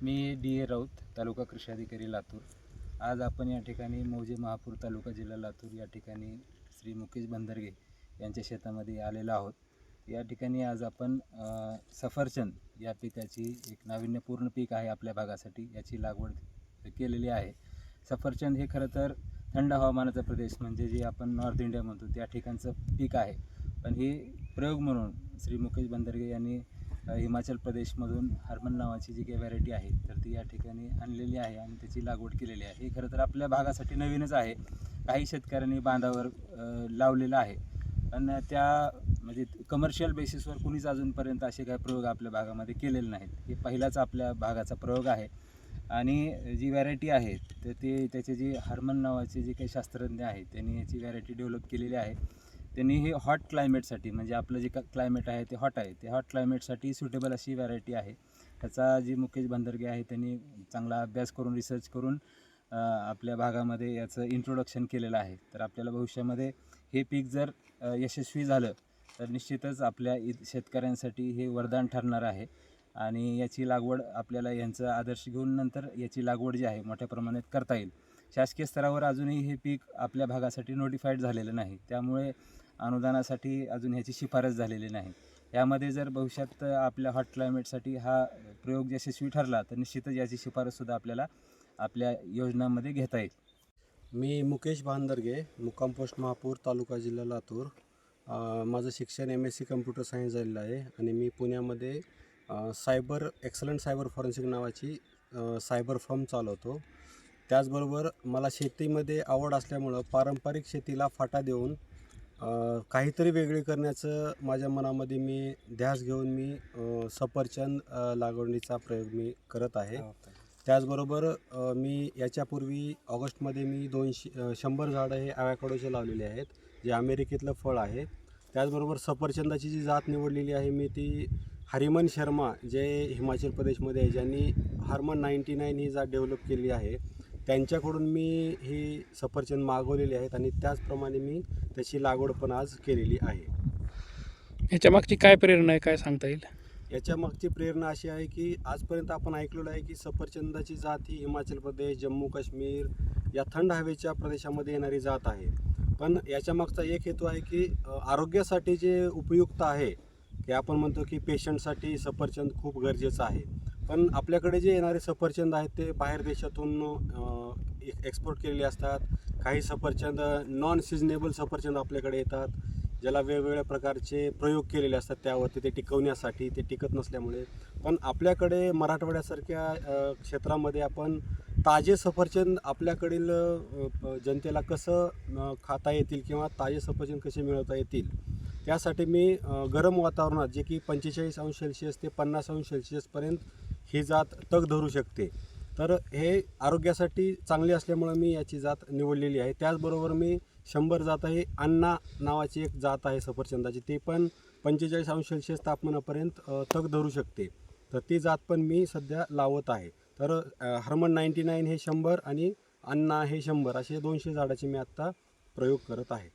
Me D A Raut तालुका कृषी अधिकारी लातूर. आज आपण या ठिकाणी मौजे महापूर तालुका जिल्हा लातूर या ठिकाणी श्री मुकेश बंदरगे यांच्या शेतामध्ये आलेलो आहोत. या ठिकाणी आज आपण सफरचंद या पिकाची एक नाविन्यपूर्ण पीक आहे आपल्या भागासाठी याची लागवड केलेली आहे. सफरचंद हे खरं तर थंड हवामानाचा प्रदेश म्हणजे जे आपण नॉर्थ इंडिया म्हणतो त्या ठिकाणचं पीक आहे. पण हे प्रयोग म्हणून श्री मुकेश बंदरगे यांनी हिमाचल प्रदेशमधून हार्मन नावाची जी काही व्हरायटी आहे तर ती या ठिकाणी आणलेली आहे आणि त्याची लागवड केलेली आहे. हे खरं तर आपल्या भागासाठी नवीनच आहे. काही शेतकऱ्यांनी बांधावर लावलेलं आहे. पण त्या म्हणजे कमर्शियल बेसिसवर कुणीच अजूनपर्यंत असे काही प्रयोग आपल्या भागामध्ये केलेले नाहीत. हे पहिलाच आपल्या भागाचा प्रयोग आहे. आणि जी व्हरायटी आहे तर ते त्याचे जी हार्मन नावाचे जे काही शास्त्रज्ञ आहेत त्यांनी याची व्हरायटी डेव्हलप केलेली आहे. त्यांनी हे हॉट क्लायमेटसाठी म्हणजे आपलं जे का क्लायमेट आहे ते हॉट आहे. ते हॉट क्लायमेटसाठी सुटेबल अशी व्हरायटी आहे. त्याचा जी मुकेश बंदरगे आहे त्यांनी चांगला अभ्यास करून रिसर्च करून आपल्या भागामध्ये याचं इंट्रोडक्शन केलेलं आहे. तर आपल्याला भविष्यामध्ये हे पीक जर यशस्वी झालं तर निश्चितच आपल्या इ शेतकऱ्यांसाठी हे वरदान ठरणार आहे. आणि याची लागवड आपल्याला यांचा आदर्श घेऊन नंतर याची लागवड जी आहे मोठ्या प्रमाणात करता येईल. शासकीय स्तरावर अजूनही हे पीक आपल्या भागासाठी नोटिफाईड झालेलं नाही. त्यामुळे अनुदानासाठी अजून ह्याची शिफारस झालेली नाही. यामध्ये जर भविष्यात आपल्या हॉट क्लायमेटसाठी हा प्रयोग यशस्वी ठरला तर निश्चितच याची शिफारससुद्धा आपल्याला आपल्या योजनांमध्ये घेता येईल. मी मुकेश भांदरगे मुक्काम पोस्ट महापूर तालुका जिल्हा लातूर. माझं शिक्षण M S C computer science झालेलं आहे आणि मी पुण्यामध्ये सायबर एक्सलंट सायबर फॉरेन्सिक नावाची सायबर फर्म चालवतो. त्याचबरोबर मला शेतीमध्ये आवड असल्यामुळं पारंपरिक शेतीला फाटा देऊन काहीतरी वेगळे करण्याचं माझ्या मनामध्ये मी ध्यास घेऊन मी सफरचंद लागवडीचा प्रयोग मी करत आहे. त्याचबरोबर मी याच्यापूर्वी ऑगस्टमध्ये मी दोनशे शंभर झाडं हे ॲवॅकडोचे लावलेले आहेत जे अमेरिकेतलं फळ आहे. त्याचबरोबर सफरचंदाची जी जात निवडलेली आहे मी ती हरिमन शर्मा जे हिमाचल प्रदेशमध्ये आहे ज्यांनी हार्मन नाईन्टी नाईन ही जात डेव्हलप केली आहे. त्यांच्याकडून मी ही सफरचंद मागवलेली आहेत आणि त्याचप्रमाणे मी त्याची लागवड पण आज केलेली आहे. याच्या मागची काय प्रेरणा आहे? काय सांगता येईल? याच्या मागची प्रेरणा अशी आहे की आजपर्यंत आपण ऐकलेलं आहे की सफरचंदाची जात ही हिमाचल प्रदेश जम्मू काश्मीर या थंड हवेच्या प्रदेशामध्ये येणारी जात आहे. पण याच्या मागचा एक हेतू आहे की अ, आरोग्यासाठी जे उपयुक्त आहे की आपण म्हणतो की पेशंटसाठी सफरचंद खूप गरजेचं आहे. पण आपल्याकडे जे येणारे सफरचंद आहेत ते बाहेर देशातून एक्सपोर्ट केलेले असतात. काही सफरचंद नॉन सिजनेबल सफरचंद आपल्याकडे येतात ज्याला वेगवेगळ्या प्रकारचे प्रयोग केलेले असतात त्यावरती ते टिकवण्यासाठी. ते टिकत नसल्यामुळे. पण आपल्याकडे मराठवाड्यासारख्या क्षेत्रामध्ये आपण ताजे सफरचंद आपल्याकडील जनतेला कसं खाता येतील किंवा ताजे सफरचंद कसे मिळवता येतील त्यासाठी मी गरम वातावरणात जे की पंचेचाळीस अंश सेल्सिअस ते पन्नास अंश सेल्सिअसपर्यंत ही जात तग धरू शकते. तर हे आरोग्यासाठी चांगली असल्यामुळं मी याची जात निवडलेली आहे. त्याचबरोबर मी शंभर जात आहे. अण्णा नावाची एक जात आहे सफरचंदाची. ती पण पंचेचाळीस अंश सेल्सिअस तापमानापर्यंत तग धरू शकते. तर ती जात पण मी सध्या लावत आहे. तर हर्मन नाईन्टी नाईन हे शंभर आणि अण्णा हे शंभर असे दोनशे झाडाचे मी आत्ता प्रयोग करत आहे.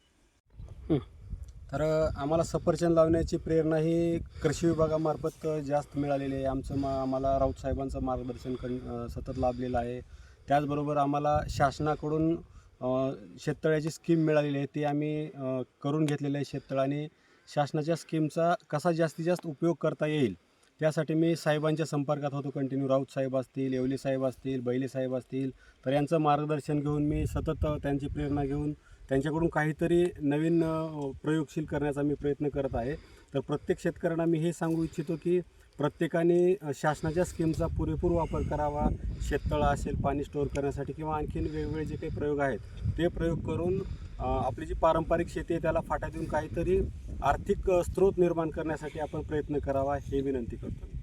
तर आम्हाला सफरचंद लावण्याची प्रेरणा ही कृषी विभागामार्फत जास्त मिळालेली आहे. आमचं मा आम्हाला राऊत साहेबांचं मार्गदर्शन कन सतत लाभलेलं आहे. त्याचबरोबर आम्हाला शासनाकडून शेततळ्याची स्कीम मिळालेली आहे. ती आम्ही करून घेतलेली आहे शेततळाने शासनाच्या स्कीमचा कसा जास्तीत जास्त उपयोग करता येईल त्यासाठी मी साहेबांच्या संपर्कात होतो कंटिन्यू. राऊत साहेब असतील येवले साहेब असतील बैले साहेब असतील तर यांचं मार्गदर्शन घेऊन मी सतत त्यांची प्रेरणा घेऊन त्यांच्याकडून काहीतरी नवीन प्रयोगशील करण्याचा मी प्रयत्न करत आहे. तर प्रत्येक शेतकऱ्यांना मी हे सांगू इच्छितो की प्रत्येकाने शासनाच्या स्कीमचा पुरेपूर वापर करावा. शेततळं असेल पाणी स्टोअर करण्यासाठी किंवा आणखीन वेगवेगळे जे काही प्रयोग आहेत ते प्रयोग करून आपली जी पारंपरिक शेती आहे त्याला फाटा देऊन काहीतरी आर्थिक स्रोत निर्माण करण्यासाठी आपण प्रयत्न करावा हे विनंती करतो